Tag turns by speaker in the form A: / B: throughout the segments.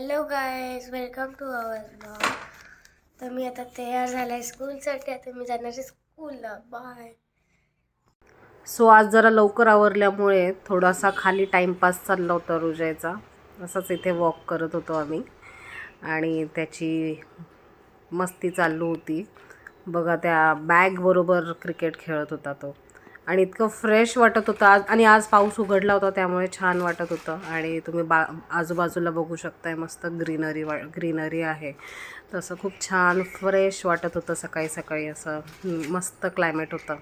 A: Hello guys welcome to our blog. तर मी आता तयार झाला आहे स्कूलसाठी. आता मी जाणार आहे स्कूलला. बाय.
B: सो आज जरा लवकर आवरल्यामुळे थोडासा खाली टाईमपास चालला होता रुजयचा. असंच इथे वॉक करत होतो आम्ही. आणि त्याची मस्ती चालू होती. बघा त्या बॅगबरोबर क्रिकेट खेळत होता तो. आणि इतकं फ्रेश वाटत होतं. आज आणि आज पाऊस उघडला होता त्यामुळे छान वाटत होतं. आणि तुम्ही बा आजूबाजूला बघू शकताय मस्त ग्रीनरी वा ग्रीनरी आहे. तसं खूप छान फ्रेश वाटत होतं सकाळी सकाळी असं. मस्त क्लायमेट होतं.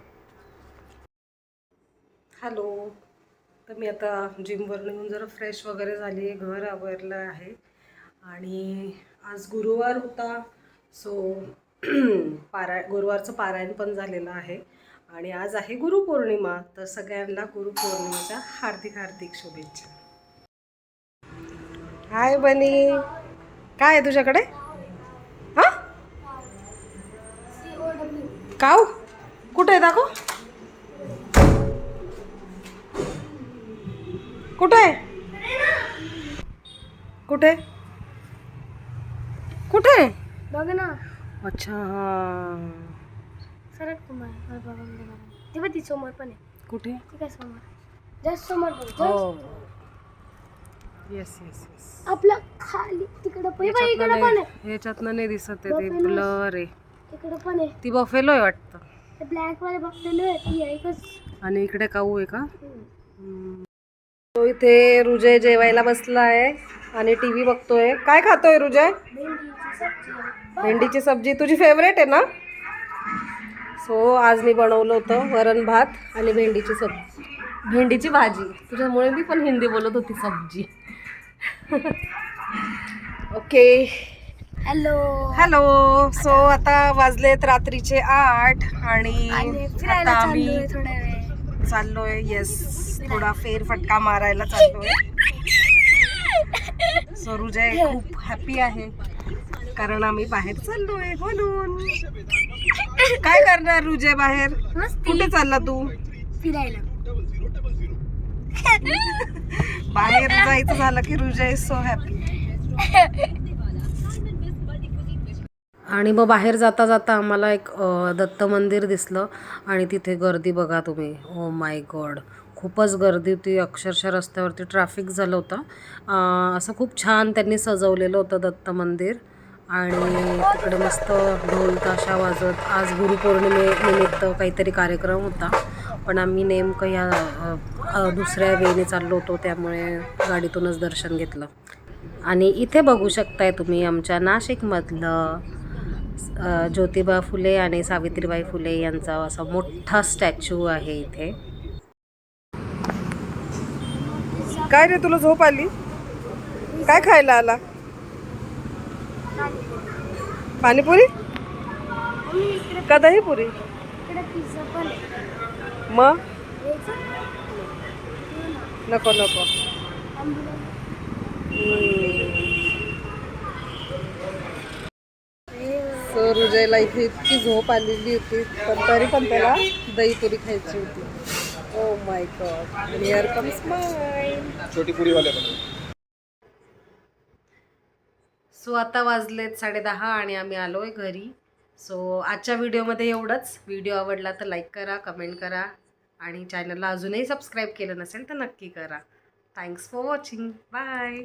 B: हॅलो तर मी आता जिमवरून येऊन जरा फ्रेश वगैरे झाली आहे घर आवरलं आहे. आणि आज गुरुवार होता सो पारा गुरुवारचं पारायण पण झालेलं आहे. आणि आज आहे गुरुपौर्णिमा तर सगळ्यांना गुरुपौर्णिमेच्या हार्दिक हार्दिक शुभेच्छा. हाय बनी. काय आहे तुझ्याकडे? हां? काव कुठे आहे दाखव. कुठे? कुठे? कुठे?
A: बघ ना.
B: अच्छा. हां.
A: कुमार. ते बघ ती समोर पण आहे.
B: कुठे?
A: ती काय समोर? जास्त समोर बघ just.
B: येस येस येस
A: आपलं खाली तिकडं पण बघ, इकडं पण आहे.
B: ह्याच्यातनं नाही दिसत आहे ते
A: Buffalo.
B: ब्लर आहे.
A: तिकडं पण आहे.
B: ती बफेलो आहे वाटतं.
A: ते ब्लॅक वाले बघलेलो आहे ती एकच
B: आणि इकडे काऊ आहे का?
A: हम्म.
B: तो इथे रुजय जेवायला बसला आहे आणि टी व्ही बघतोय. काय खातोय रुजय?
A: भेंडीची सब्जी आहे.
B: भेंडीची सब्जी. तुझी फेवरेट आहे ना? सो आज मी बनवलं होतं वरण भात आणि भेंडीची सब्जी. भेंडीची भाजी. तुझ्यामुळे मी पण हिंदी बोलत होती सब्जी. ओके.
A: हॅलो.
B: हॅलो. सो आता वाजलेत रात्रीचे आठ आणि आता
A: चाललोय
B: आम्ही चाललोय येस थोडा फेरफटका मारायला चाललोय. सो रुजय खूप हॅपी आहे कारण आम्ही बाहेर चाललोय म्हणून काय करणार रुजय बाहेर?
A: मस्ती.
B: कुठे चालला तू?
A: फिरायला.
B: बाहेर जायचं झालं की रुजय सो हॅपी आणि मग बाहेर जाता जाता आम्हाला एक अ, दत्त मंदिर दिसलं आणि तिथे गर्दी बघा तुम्ही. ओ माय गॉड खूपच गर्दी होती. अक्षरशः रस्त्यावरती ट्रॅफिक झालं होतं. अ, असं खूप छान त्यांनी सजवलेलं होतं दत्त मंदिर. आणि तिकडे मस्त ढोल ताशा वाजत. आज गुरुपौर्णिमे निमित्त काहीतरी कार्यक्रम होता. पण आम्ही नेमकं या दुसऱ्या वेळेने चाललो होतो त्यामुळे गाडीतूनच दर्शन घेतलं. आणि इथे बघू शकताय तुम्ही आमच्या नाशिकमधलं ज्योतिबा फुले आणि सावित्रीबाई फुले यांचा असा मोठा स्टॅच्यू आहे इथे. काय रे तुला झोप आली? काय खायला आला? पाणीपुरी? का दहीपुरी मग? नको नको. रुजयला इथे इतकी झोप आलेली होती पण तरी पण त्याला दहीपुरी खायची होती. ओ my God here comes mine
C: छोटी पुरी वाले पण
B: सो आता वाजलेत साडेदहा आणि आम्ही आलो आहे घरी. सो आजच्या व्हिडिओमध्ये एवढंच. व्हिडिओ आवडला तर लाईक करा कमेंट करा आणि चॅनलला अजूनही सबस्क्राईब केलं नसेल तर नक्की करा. Thanks for watching bye